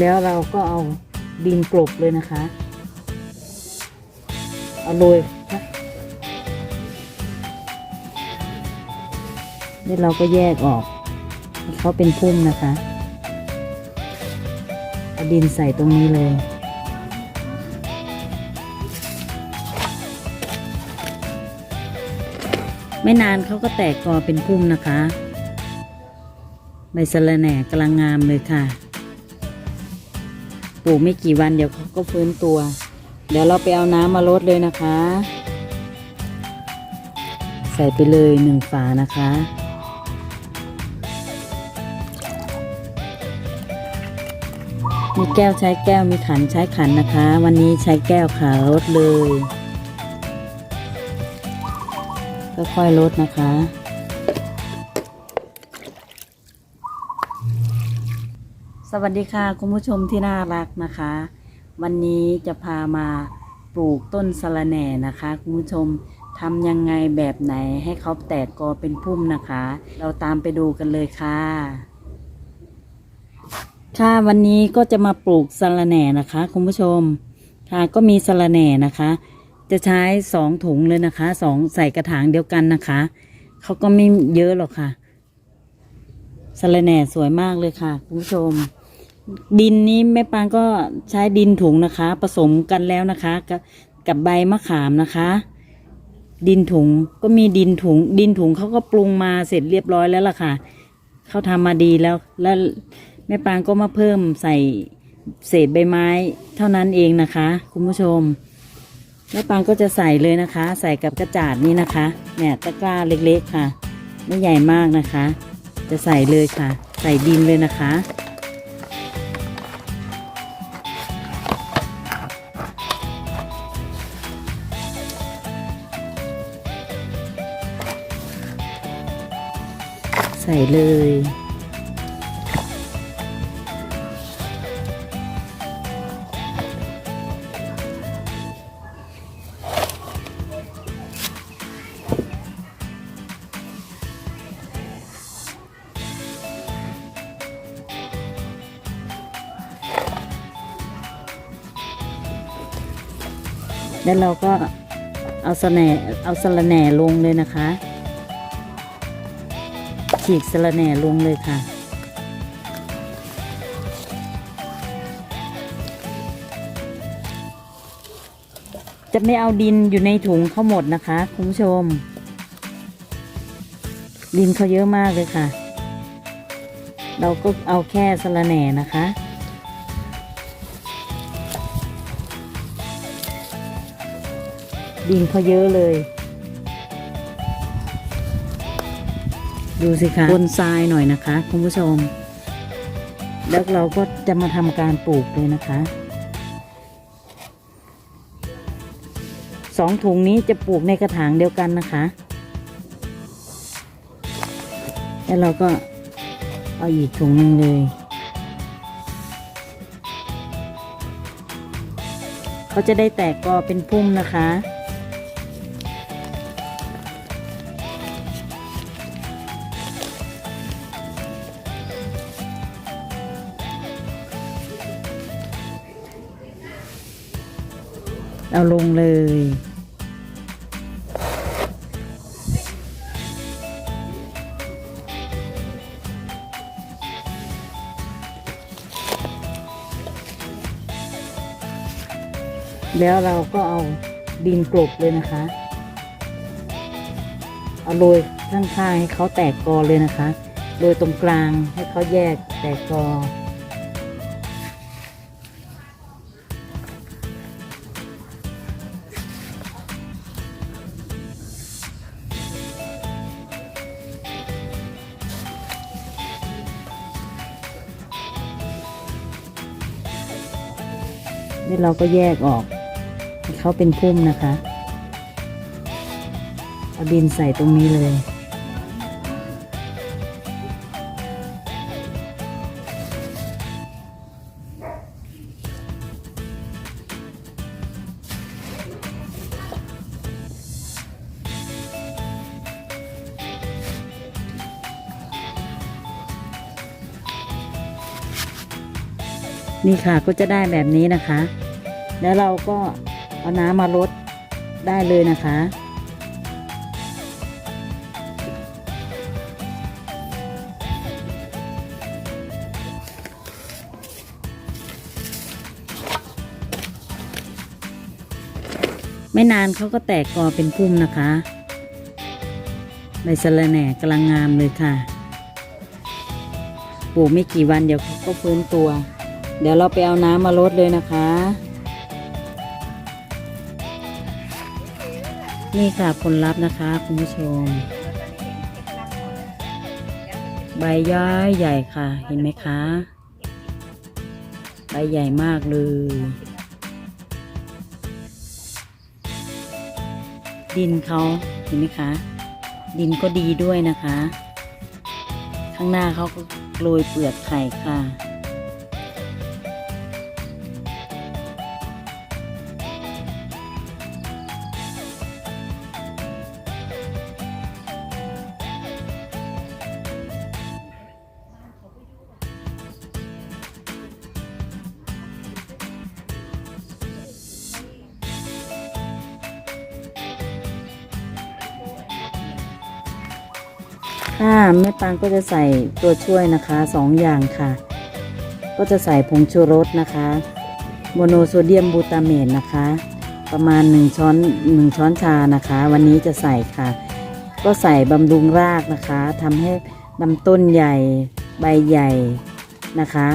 แล้วเราก็เอาดินกลบเลยนะคะ เอาโรยนะนี่เราก็แยกออก เขาเป็นพุ่มนะคะเอาดินใส่ตรงนี้เลยไม่นานเขาก็แตกกอเป็นพุ่มนะคะ ใบสะระแหน่กำลังงามเลยค่ะ ปลูกไม่กี่วันเดี๋ยวเขาก็ฟื้นตัว เดี๋ยวเราไปเอาน้ำมาลดเลยนะคะ ใส่ไปเลยหนึ่งฝานะคะ มีแก้วใช้แก้วมีขันใช้ขันนะคะ วันนี้ใช้แก้วค่ะลดเลยค่อยๆลดนะคะ สวัสดีค่ะคุณผู้ชมที่น่ารักนะคะ วันนี้จะพามาปลูกต้นสะระแหน่นะคะคุณผู้ชมทำยังไงแบบไหนให้เขาแตกกอเป็นพุ่มนะคะ เราตามไปดูกันเลยค่ะ ค่ะวันนี้ก็จะมาปลูกสะระแหน่นะคะคุณผู้ชมค่ะก็มีสะระแหน่นะคะ จะใช้สองถุงเลยนะคะสองใส่กระถางเดียวกันนะคะเขาก็ไม่เยอะหรอกค่ะสะระแหน่สวยมากเลยค่ะคุณผู้ชม ดินนี้แม่ปางก็ใช้ดินถุงนะคะ ผสมกันแล้วนะคะกับกับใบมะขามนะคะ ดินถุงก็มีดินถุง ดินถุงเขาก็ปรุงมาเสร็จเรียบร้อยแล้วล่ะค่ะเขาทำมาดีแล้ว แล้วแม่ปางก็มาเพิ่มใส่เศษใบไม้เท่านั้นเองนะคะ คุณผู้ชมแม่ปางก็จะใส่เลยนะคะ ใส่กับกระจาดนี้นะคะ เนี่ยตะกร้าเล็กๆค่ะ ไม่ใหญ่มากนะคะ จะใส่เลยค่ะ ใส่ดินเลยนะคะ ใส่เลย แล้วเราก็เอาสแนเอาสะระแหน่ลงเลยนะคะ ฉีกสะระแหน่ลงเลยค่ะ จะไม่เอาดินอยู่ในถุงเขาหมดนะคะคุณผู้ชม ดินเขาเยอะมากเลยค่ะ เราก็เอาแค่สะระแหน่นะคะดินเขาเยอะเลย ดูสิคะบนทรายหน่อยนะคะ คุณผู้ชม แล้วเราก็จะมาทำการปลูกเลยนะคะสองถุงนี้จะปลูกในกระถางเดียวกันนะคะ แล้วเราก็เอาอีกถุงหนึ่งเลย เขาจะได้แตกกอเป็นพุ่มนะคะ เอาลงเลย แล้วเราก็เอาดินกลบเลยนะคะ เอาโรยข้างๆให้เขาแตกกอเลยนะคะโรยตรงกลางให้เขาแยกแตกกอ นี่เราก็แยกออกเขาเป็นพุ่มนะคะเอาดินใส่ตรงนี้เลย นี่ค่ะก็จะได้แบบนี้นะคะ แล้วเราก็เอาน้ำมาลดได้เลยนะคะ ไม่นานเขาก็แตกกอเป็นพุ่มนะคะใบสะระแหน่กำลังงามเลยค่ะ ปลูกไม่กี่วันเดี๋ยวก็ฟื้นตัว เดี๋ยวเราไปเอาน้ำมาลดเลยนะคะ นี่ค่ะผลลัพธ์นะคะคุณผู้ชม ใบย้อยใหญ่ค่ะเห็นไหมคะ ใบใหญ่มากเลย ดินเขาเห็นไหมคะ ดินก็ดีด้วยนะคะ ข้างหน้าเขาก็โรยเปลือกไข่ค่ะ ค่ะแม่ปางก็จะใส่ตัวช่วยนะคะสองอย่างค่ะ ก็จะใส่ผงชูรสนะคะโมโนโซเดียมบูตาเมตนะคะ ประมาณ 1 ช้อน 1 ช้อนชานะคะ วันนี้จะใส่ค่ะ ก็ใส่บำรุงรากนะคะทำให้ลำต้นใหญ่ใบใหญ่นะคะ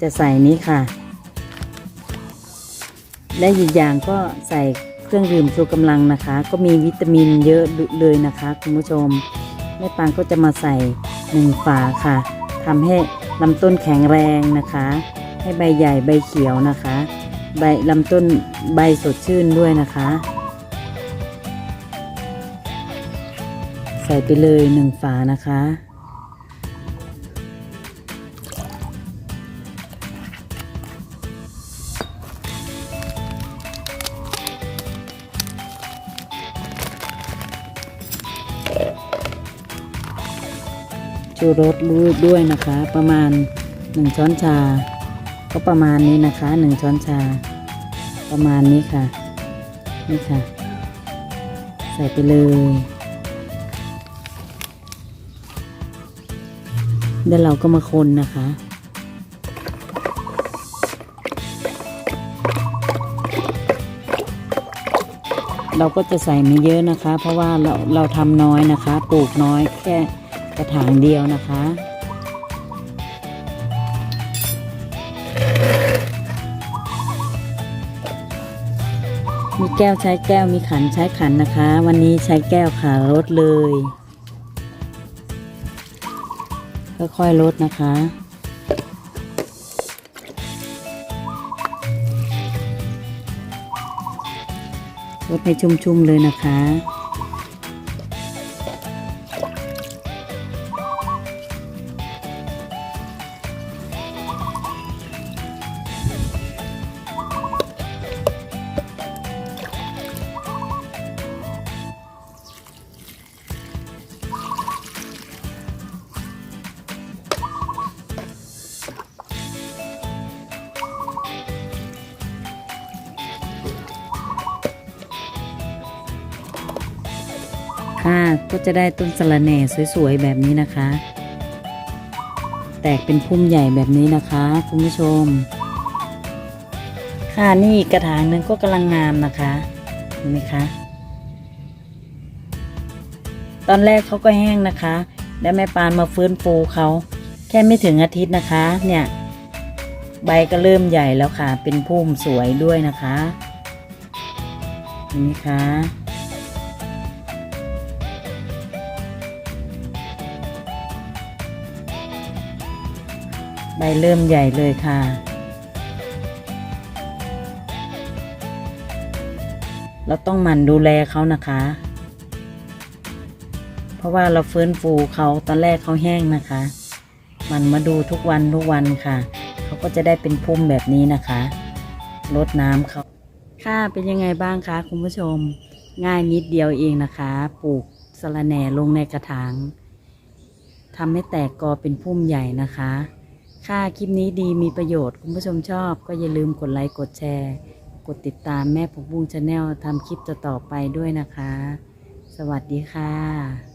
จะใส่นี้ค่ะ และอีกอย่างก็ใส่เครื่องดื่มชูกำลังนะคะ ก็มีวิตามินเยอะเลยนะคะคุณผู้ชม แม่ปางก็จะมาใส่หนึ่งฝาค่ะทำให้ลำต้นแข็งแรงนะคะ ให้ใบใหญ่ใบเขียวนะคะ ใบลำต้นใบสดชื่นด้วยนะคะ ใส่ไปเลยหนึ่งฝานะคะ ชูรสด้วยนะคะ ประมาณหนึ่งช้อนชา ก็ประมาณนี้นะคะหนึ่งช้อนชา ประมาณนี้ค่ะ นี่ค่ะ ใส่ไปเลยเดี๋ยวเราก็มาคนนะคะเราก็จะใส่ไม่เยอะนะคะ เพราะว่าเราเราทำน้อยนะคะ ปลูกน้อยแค่ กระถางเดียวนะคะ มีแก้วใช้แก้วมีขันใช้ขันนะคะ วันนี้ใช้แก้วค่ะลดเลย ค่อยๆลดนะคะลดให้ชุ่มๆเลยนะคะ ก็จะได้ต้นสะระแหน่สวยๆแบบนี้นะคะ แตกเป็นพุ่มใหญ่แบบนี้นะคะคุณผู้ชม ค่ะนี่กระถางหนึ่งก็กำลังงามนะคะเห็นไหมคะตอนแรกเขาก็แห้งนะคะ แล้วแม่ปานมาฟื้นฟูเขาแค่ไม่ถึงอาทิตย์นะคะ เนี่ย ใบก็เริ่มใหญ่แล้วค่ะ เป็นพุ่มสวยด้วยนะคะเห็นไหมคะ ใบเริ่มใหญ่เลยค่ะ เราต้องหมั่นดูแลเขานะคะ เพราะว่าเราฟื้นฟูเขาตอนแรกเขาแห้งนะคะ มันมาดูทุกวันทุกวันค่ะ เขาก็จะได้เป็นพุ่มแบบนี้นะคะรดน้ำเขาค่ะเป็นยังไงบ้างคะคุณผู้ชม ง่ายนิดเดียวเองนะคะ ปลูกสะระแหน่ลงในกระถางทำให้แตกกอเป็นพุ่มใหญ่นะคะ ค่ะคลิปนี้ดีมีประโยชน์ คุณผู้ชมชอบ ก็อย่าลืมกดไลค์กดแชร์ กดติดตามแม่ผักบุ้งชาแนลทำคลิปต่อๆไปด้วยนะคะ สวัสดีค่ะ